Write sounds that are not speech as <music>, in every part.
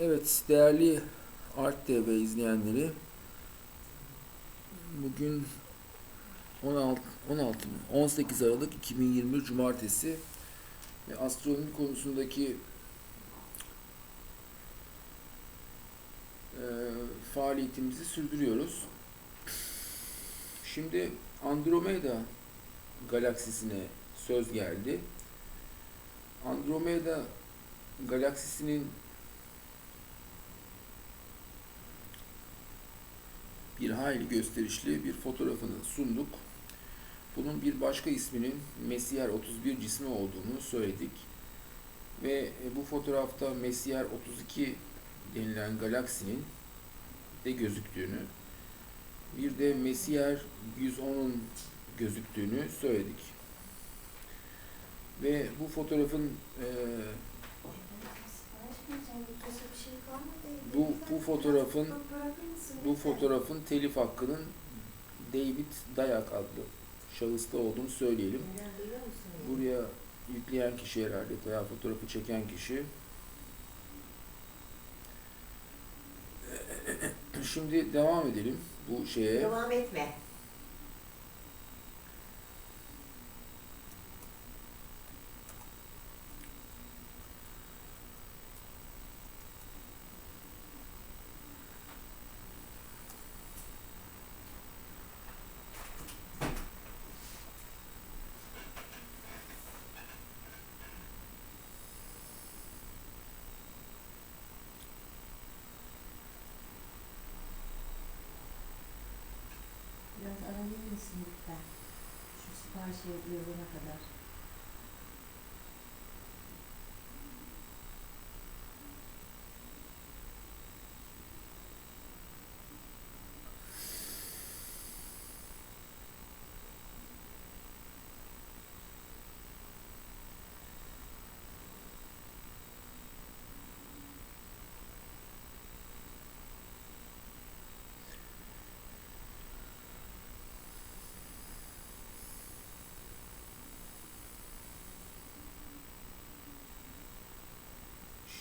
Evet, değerli Art TV izleyenleri, bugün 16, 16 mı? 18 Aralık 2021 Cumartesi ve astronomi konusundaki e, faaliyetimizi sürdürüyoruz. Şimdi Andromeda galaksisine söz geldi. Andromeda galaksisinin bir hayli gösterişli bir fotoğrafını sunduk. Bunun bir başka isminin Messier 31 cismi olduğunu söyledik. Ve e, bu fotoğrafta Messier 32 denilen galaksinin de gözüktüğünü, bir de Messier 110'un gözüktüğünü söyledik. Ve bu fotoğrafın e, Bu- bu fotoğrafın- bu fotoğrafın telif hakkının David Dayak adlı şahısta olduğunu söyleyelim. Buraya yükleyen kişi herhalde veya fotoğrafı çeken kişi. <clears throat> Şimdi devam edelim bu şeye. Devam etme. Şu siparişi yazana kadar.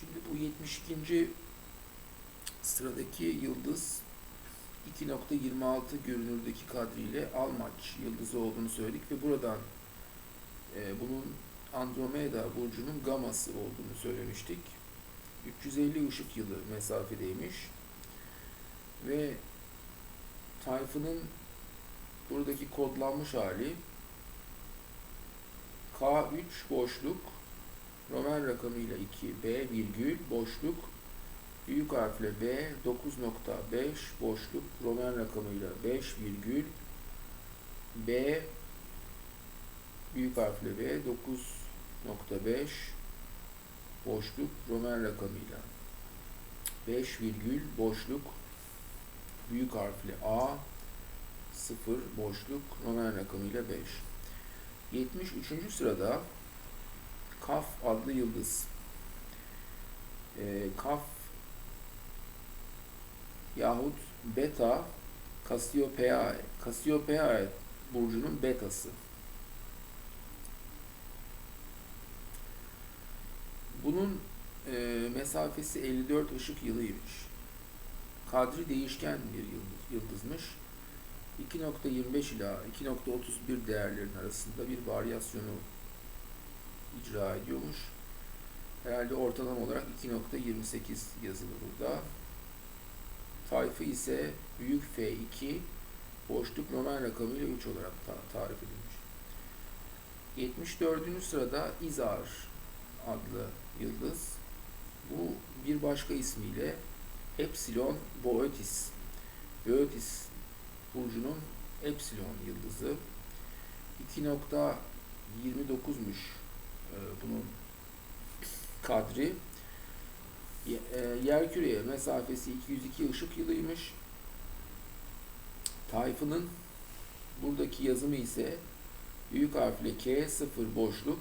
Şimdi bu 72. sıradaki yıldız 2.26 görünürdeki kadriyle Almaç yıldızı olduğunu söyledik ve buradan e, bunun Andromeda burcunun gaması olduğunu söylemiştik. 350 ışık yılı mesafedeymiş ve tayfının buradaki kodlanmış hali K3 boşluk Roman rakamıyla 2 B virgül boşluk büyük harfle B 9.5 boşluk Roman rakamıyla 5 virgül B büyük harfle B 9.5 boşluk Roman rakamıyla 5 virgül boşluk büyük harfle A 0 boşluk Roman rakamıyla 5 73. sırada Kaf adlı yıldız. Ee, Kaf yahut Beta Cassiopeae, Cassiopeae burcunun betası. Bunun e, mesafesi 54 ışık yılıymış. Kadri değişken bir yıldız, yıldızmış. 2.25 ila 2.31 değerlerin arasında bir varyasyonu icra ediyormuş. Herhalde ortalama olarak 2.28 yazılı burada. Tayfı ise büyük F2 boşluk Roman rakamıyla 3 olarak ta- tarif edilmiş. 74. sırada İzar adlı yıldız. Bu bir başka ismiyle Epsilon Boötis. Boötis burcunun Epsilon yıldızı. 2.29'muş e, bunun kadri. E, Yerküreye mesafesi 202 ışık yılıymış. Tayfının buradaki yazımı ise büyük harfle K 0 boşluk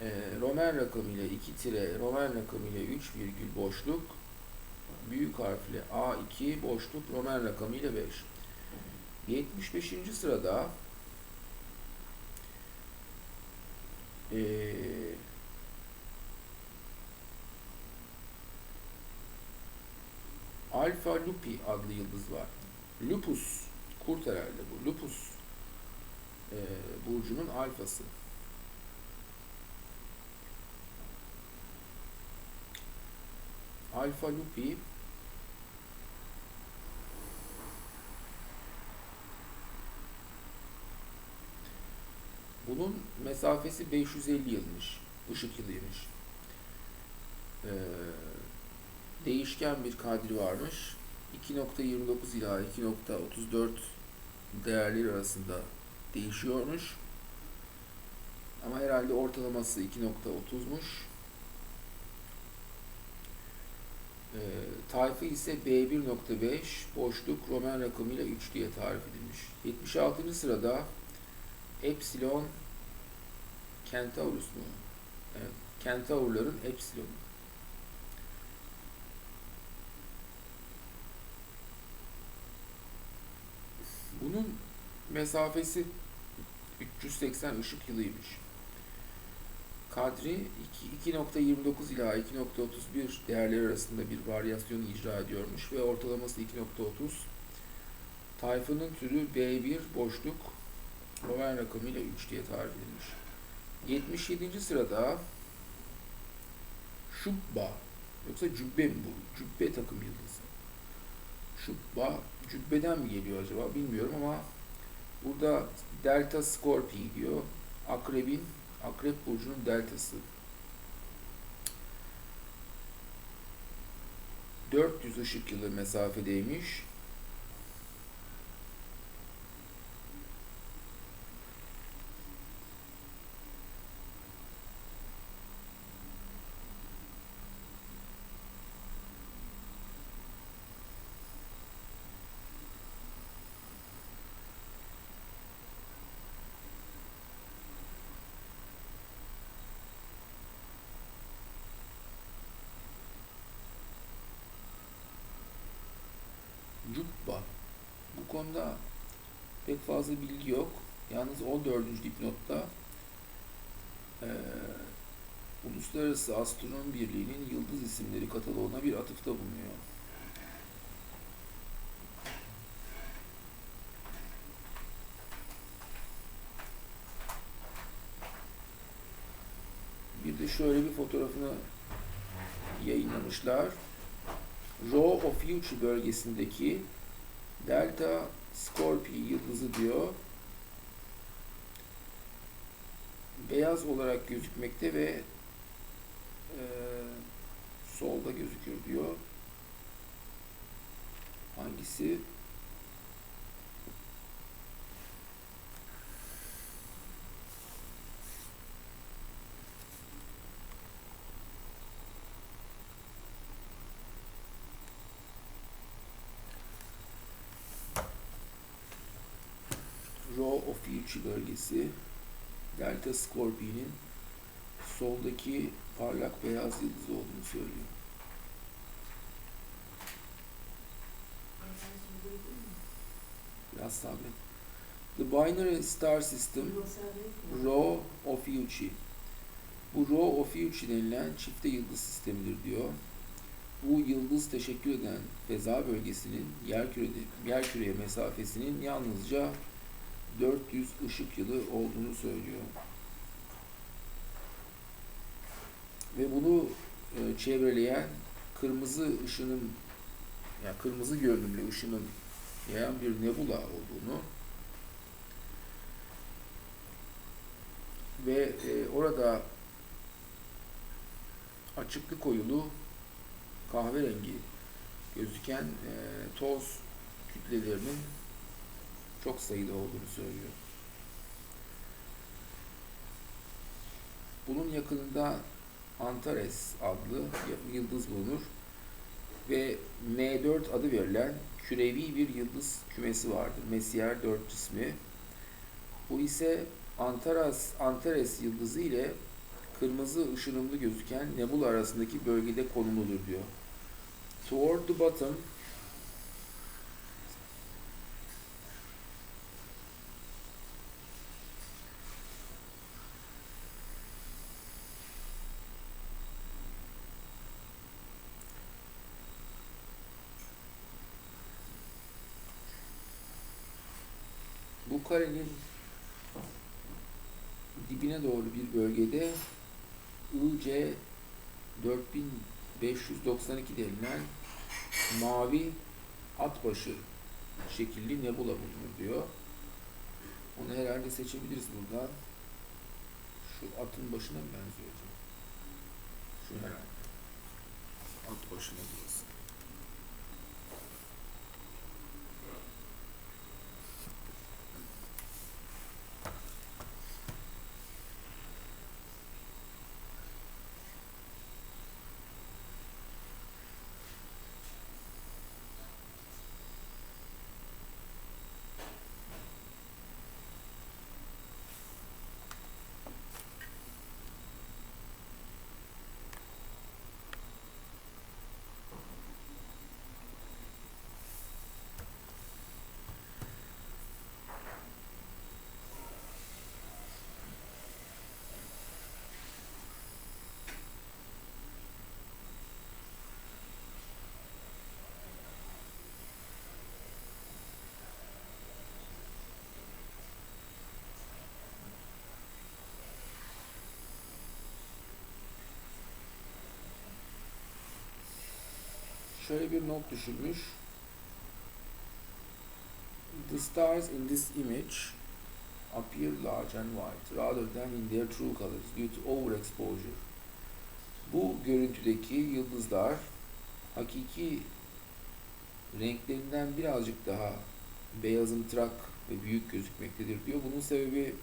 e, Roman rakamıyla 2 tire Roman rakamıyla 3 virgül boşluk büyük harfle A2 boşluk Roman rakamıyla 5. 75. sırada eee Alfa Lupi adlı yıldız var. Lupus, kurt herhalde bu. Lupus e, burcunun alfası. Alfa Lupi bunun mesafesi 550 yılmış. Işık yılıymış. Ee, değişken bir kadri varmış. 2.29 ila 2.34 değerleri arasında değişiyormuş. Ama herhalde ortalaması 2.30'muş. Ee, tayfı ise B1.5 boşluk Roman rakamıyla 3 diye tarif edilmiş. 76. sırada Epsilon Kentaurus mu? Evet. Kentaurların Epsilon. Bunun mesafesi 380 ışık yılıymış. Kadri iki- 2.29 ila 2.31 değerleri arasında bir varyasyon icra ediyormuş ve ortalaması 2.30. Tayfının türü B1 boşluk Roman rakamıyla 3 diye tarif edilmiş. 77. sırada Şubba yoksa Cübbe mi bu? Cübbe takım yıldızı. Şubba cübbeden mi geliyor acaba bilmiyorum ama burada Delta Scorpii diyor. Akrebin, Akrep burcunun deltası. 400 ışık yılı mesafedeymiş. Cubba. Bu konuda pek fazla bilgi yok. Yalnız 14. dipnotta eee Uluslararası Astronomi Birliği'nin Yıldız İsimleri kataloğuna bir atıfta bulunuyor. Bir de şöyle bir fotoğrafını yayınlamışlar. Rho Ophiuchi bölgesindeki Delta Scorpii yıldızı diyor. Beyaz olarak gözükmekte ve e, solda gözüküyor diyor. Hangisi? Rho Ophiuchi bölgesi Delta Scorpii'nin soldaki parlak beyaz yıldız olduğunu söylüyor. Biraz sabret. The Binary Star System Rho Ophiuchi. Bu Rho Ophiuchi denilen çifte yıldız sistemidir diyor. Bu yıldız teşekkür eden feza bölgesinin yerkürede, yerküreye mesafesinin yalnızca 400 ışık yılı olduğunu söylüyor. Ve bunu e, çevreleyen kırmızı ışının yani kırmızı görünümlü ışının yayan bir nebula olduğunu ve e, orada açıklık oyulu kahverengi gözüken e, toz kütlelerinin çok sayıda olduğunu söylüyor. Bunun yakınında Antares adlı yıldız bulunur ve M4 adı verilen kürevi bir yıldız kümesi vardır. Messier 4 cismi. Bu ise Antares, Antares yıldızı ile kırmızı ışınımlı gözüken nebula arasındaki bölgede konumludur diyor. Toward the bottom bu dibine doğru bir bölgede IC 4592 denilen mavi at başı şekilli nebula bulunur diyor. Onu herhalde seçebiliriz buradan. Şu atın başına mı benziyor? Şu herhalde. At başına burası. Şöyle bir not düşürmüş. The stars in this image appear large and white rather than in their true colors due to overexposure. Bu görüntüdeki yıldızlar hakiki renklerinden birazcık daha beyazımtırak ve büyük gözükmektedir diyor. Bunun sebebi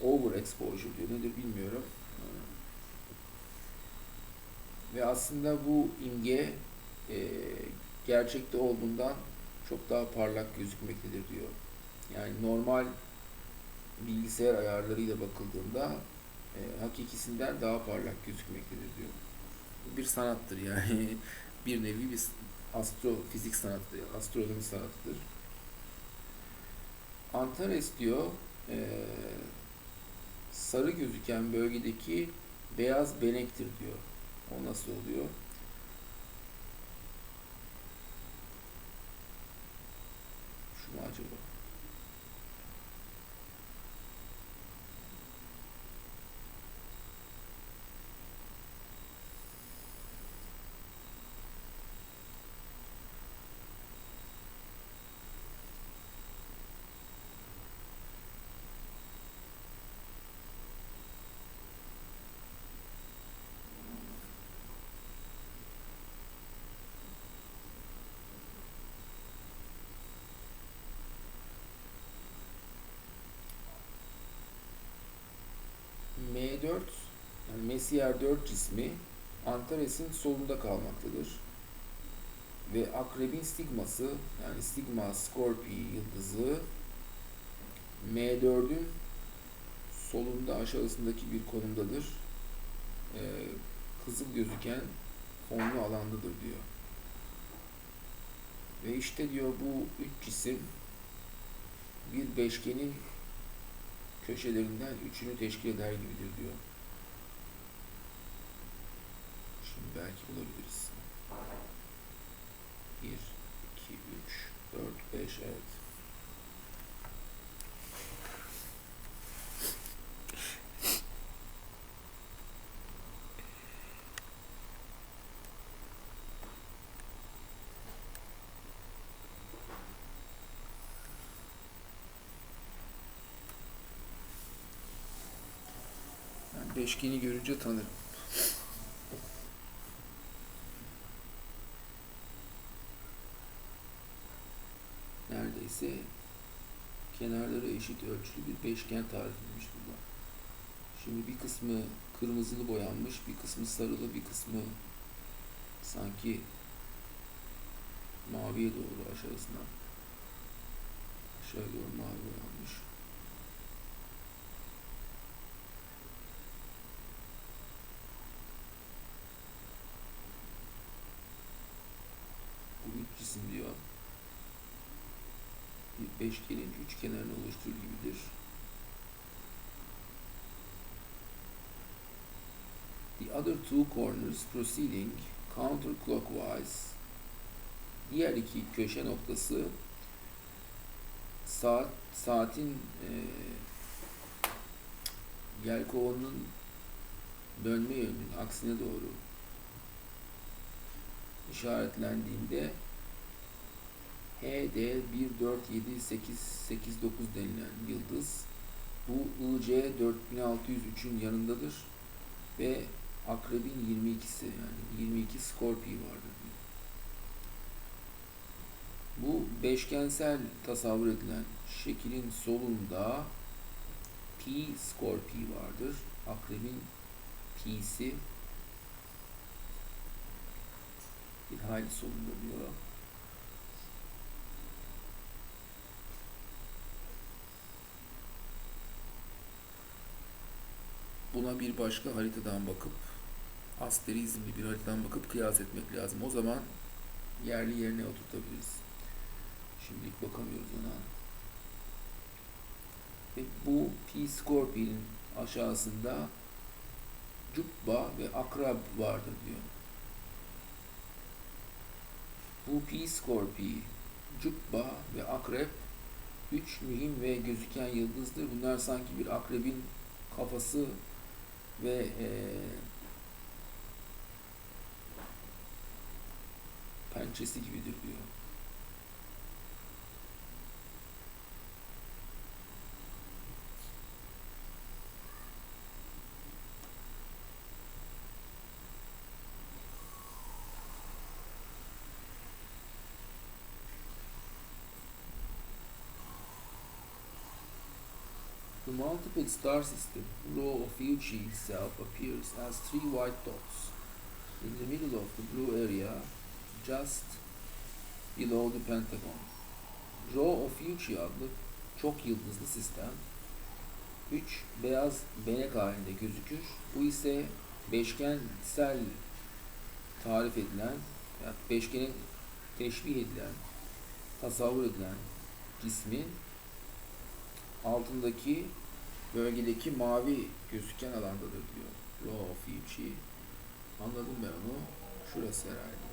overexposure diyor. Nedir bilmiyorum. Ve aslında bu imge e, gerçekte olduğundan çok daha parlak gözükmektedir diyor. Yani normal bilgisayar ayarlarıyla bakıldığında e, hakikisinden daha parlak gözükmektedir diyor. Bu bir sanattır yani <laughs> bir nevi bir astrofizik sanatıdır, astronomi sanatıdır. Antares diyor e, sarı gözüken bölgedeki beyaz benektir diyor. O nasıl oluyor? Şu mu acaba? M4 yani Messier 4 cismi Antares'in solunda kalmaktadır. Ve akrebin stigması yani stigma Scorpii yıldızı M4'ün solunda aşağısındaki bir konumdadır. Ee, kızıl gözüken fonlu alandadır diyor. Ve işte diyor bu üç cisim bir beşgenin köşelerinden üçünü teşkil eder gibidir diyor. Şimdi belki bulabiliriz. 1, 2, 3, 4, 5, evet. Beşgeni görünce tanırım. Neredeyse kenarları eşit ölçülü bir beşgen tarif edilmiş burada. Şimdi bir kısmı kırmızılı boyanmış, bir kısmı sarılı, bir kısmı sanki maviye doğru aşağısına aşağı doğru mavi boyanmış. Bu üç cisim diyor. Bir beşgenin üç kenarını oluşturur gibidir. The other two corners proceeding counterclockwise. Diğer iki köşe noktası saat saatin e, yelkovanın dönme yönünün aksine doğru işaretlendiğinde HD 147889 denilen yıldız bu IC 4603'ün yanındadır ve Akrebin 22'si yani 22 Scorpii vardır diyor. Bu beşgensel tasavvur edilen şekilin solunda Pi Scorpii vardır. Akrebin Pi'si bir hayli solunda diyor. Buna bir başka haritadan bakıp asterizmli bir haritadan bakıp kıyas etmek lazım. O zaman yerli yerine oturtabiliriz. Şimdilik bakamıyoruz ona. Ve bu P Scorpion'in aşağısında Cubba ve Akrab vardır diyor. Bu P Scorpii, Cubba ve Akrep üç mühim ve gözüken yıldızdır. Bunlar sanki bir akrebin kafası ve eee pençesi gibidir diyor. The multiple star system, Rho of Fuji itself appears as three white dots in the middle of the blue area just below the pentagon. Rho of Fuji adlı çok yıldızlı sistem 3 beyaz benek halinde gözükür. Bu ise beşgensel tarif edilen, yani beşgenin teşbih edilen, tasavvur edilen cismin altındaki bölgedeki mavi gözüken alandadır diyor. Of Fuji. Anladım ben onu. Şurası herhalde.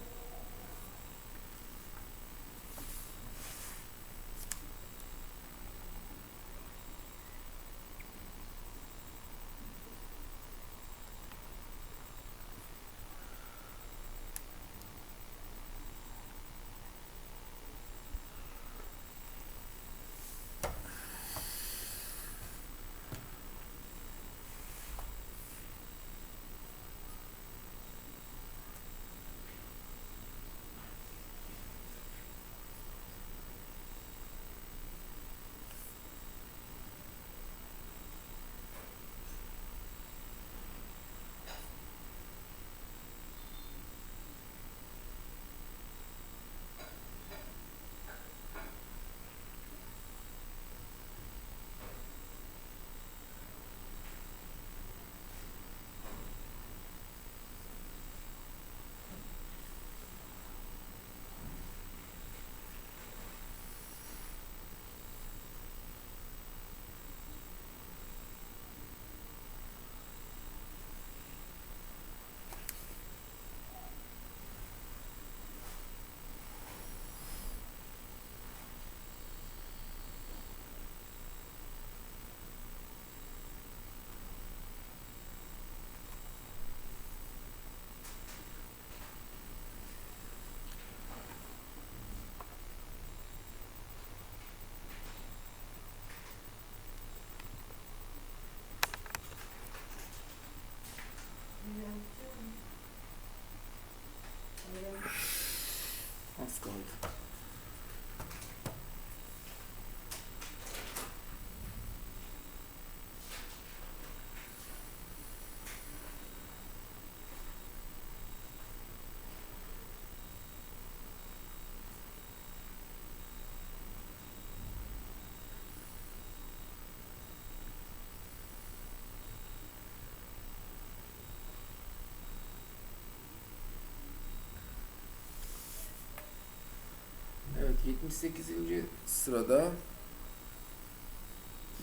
78. sırada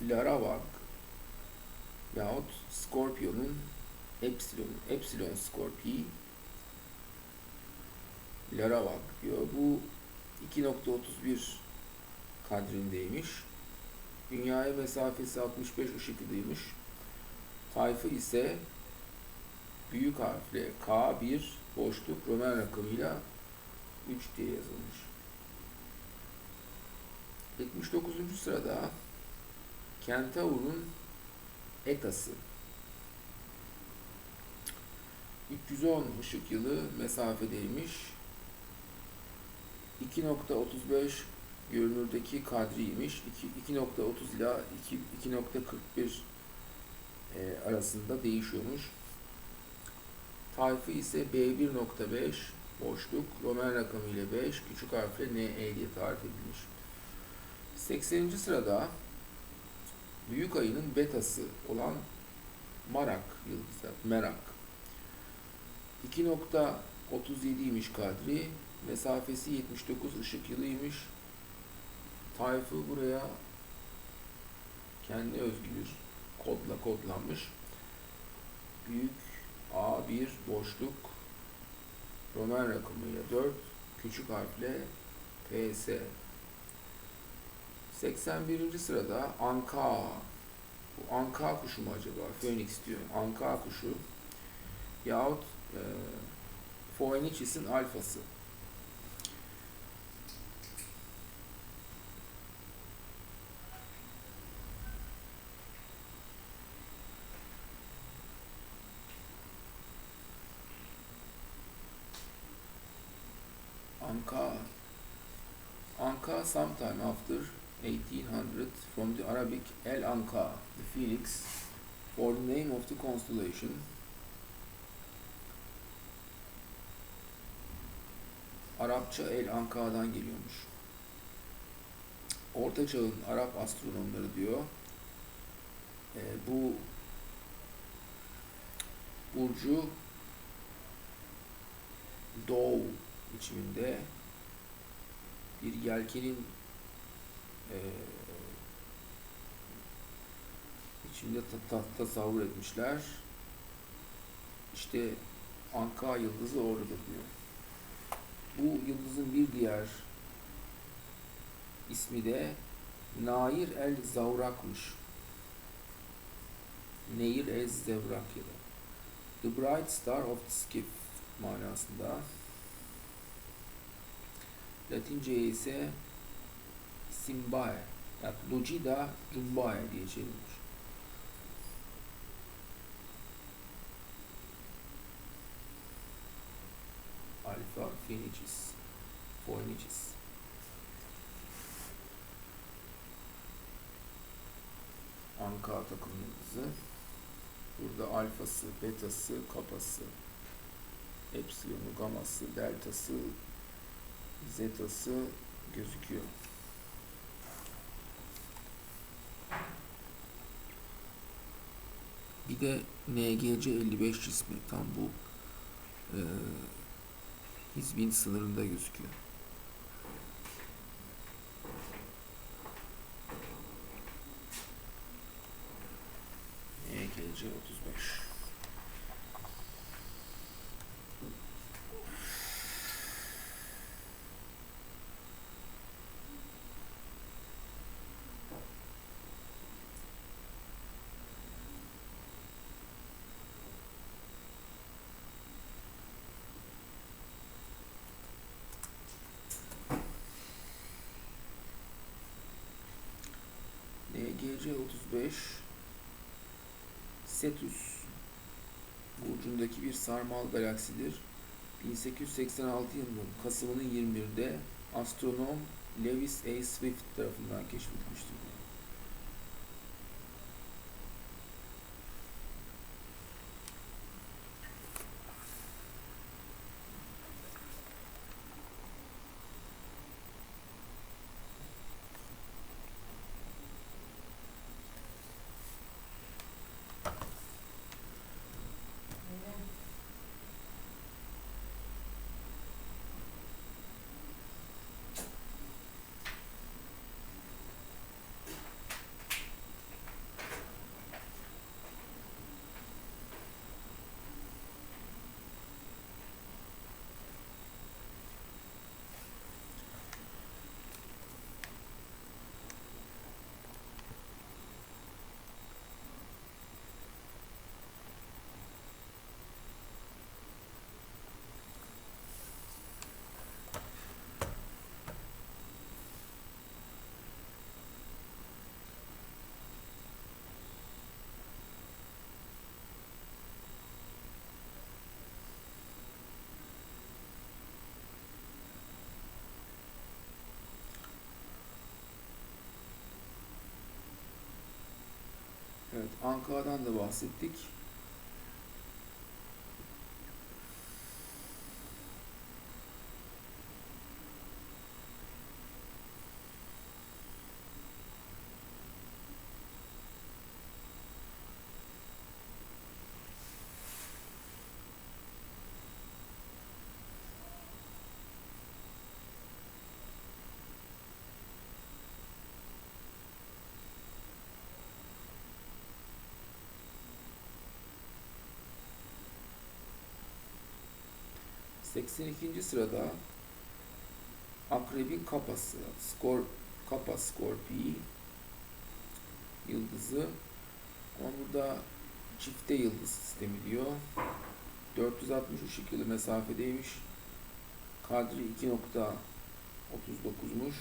Laravag yahut Scorpion'un Epsilon, Epsilon Scorpii Laravag diyor. Bu 2.31 kadrindeymiş. Dünyaya mesafesi 65 ışık yılıymış. Tayfı ise büyük harfle K1 boşluk Roman rakamıyla 3 diye yazılmış. 79. sırada Kentaur'un etası 310 ışık yılı mesafedeymiş. 2.35 görünürdeki kadriymiş. 2 2.30 ila 2 2.41 e, arasında değişiyormuş. Tayfı ise B1.5 boşluk Roman rakamı ile 5 küçük harfle NE diye tarif edilmiş. 80. sırada büyük ayının betası olan Marak yıldızı, Merak. 2.37'ymiş kadri, mesafesi 79 ışık yılıymış. Tayfı buraya kendi özgü bir kodla kodlanmış. Büyük A1 boşluk Roman rakamıyla 4 küçük harfle PS 81. sırada Anka. Bu Anka kuşu mu acaba? Phoenix diyor. Anka kuşu. Yahut e, Phoenix'in alfası. Anka Anka sometime after 1800 from the Arabic El Anka, the phoenix, for the name of the constellation. Arapça El Anka'dan geliyormuş. Orta Çağ'ın Arap astronomları diyor. e, bu burcu doğu biçiminde bir yelkenin e, içinde ta- ta- tasavvur etmişler. İşte Anka yıldızı oradadır diyor. Bu yıldızın bir diğer ismi de Nair el Zavrak'mış. Neir el Zevrak ya da The Bright Star of the Skiff manasında. Latince ise Simbae, yani Lucida Jumbae diye çevrilmiş. Alpha Phoenix, Phoenix. Anka takım yıldızı. Burada alfası, betası, kapası, epsilonu, gaması, deltası, zetası gözüküyor. Bir de NGC 55 cismi tam bu e, hizbin sınırında gözüküyor. NGC 35 NGC 35 Cetus burcundaki bir sarmal galaksidir. 1886 yılının Kasım'ının 21'de astronom Lewis A. Swift tarafından keşfedilmiştir. Anka'dan da bahsettik. Seksen ikinci sırada Akrebin kapası, skor, kapa skorpii yıldızı. Ama burada çifte yıldız sistemi diyor. 460 ışık yılı mesafedeymiş. Kadri 2.39'muş.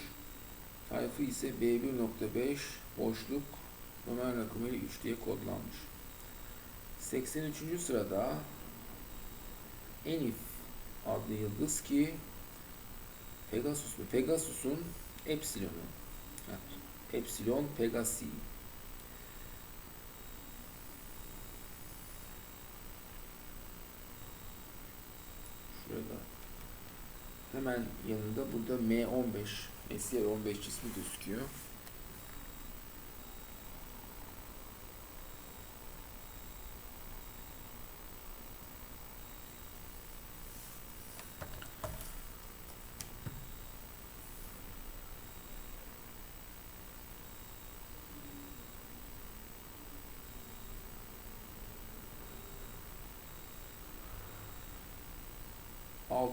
Tayfı ise B1.5 boşluk Ömer rakamıyla 3 diye kodlanmış. 83. sırada Enif adlı yıldız ki Pegasus mu? Pegasus'un Epsilon'u. Evet. Epsilon Pegasi. Şurada. Hemen yanında burada M15 Messier 15 cismi gözüküyor.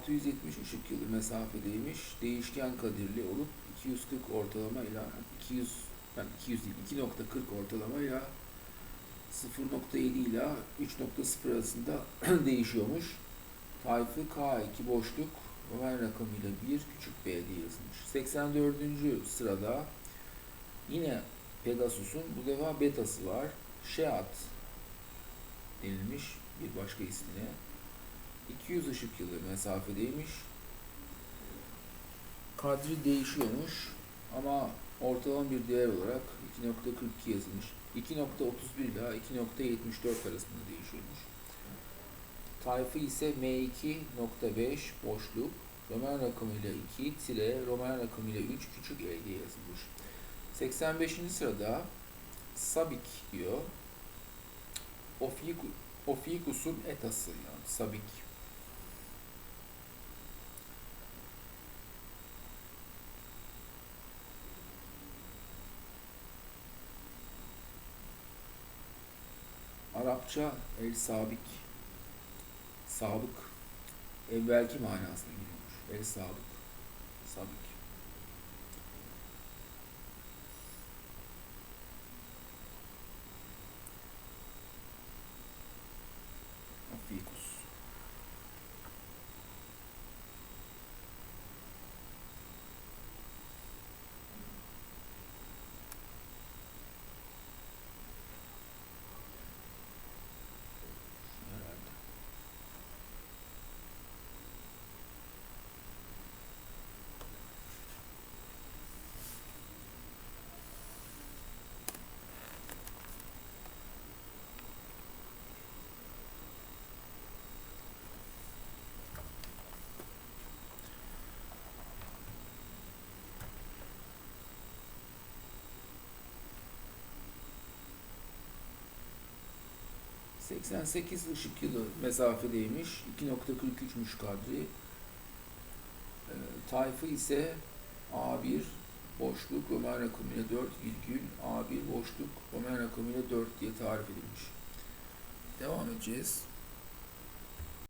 ...670 ışık yılı mesafedeymiş. Değişken kadirli olup 240 ortalama ile 200 yani 200 değil 2.40 ortalama ile 0.7 ile 3.0 arasında <clears throat> değişiyormuş. Tayfı K2 boşluk Ömer rakamıyla 1 küçük b diye yazılmış. 84. sırada yine Pegasus'un bu defa betası var. Sheat denilmiş bir başka ismine. 200 ışık yılı mesafedeymiş. Kadri değişiyormuş ama ortalama bir değer olarak 2.42 yazılmış. 2.31 ile 2.74 arasında değişiyormuş. Tayfı ise M2.5 boşluk Roman rakamıyla 2 tire Roman rakamıyla 3 küçük e diye yazılmış. 85. sırada Sabik diyor. Ofiku, Ofikus'un etası yani Sabik. Arapça el sabik sabık evvelki manasına geliyormuş. El sabık sabik. Afikus. Herhalde. ...88 ışık yılı mesafedeymiş. 2.43'müş kadri. Ee, tayfı ise A1 boşluk Ömer rakamıyla 4 virgül A1 boşluk Ömer rakamıyla 4 diye tarif edilmiş. Devam edeceğiz.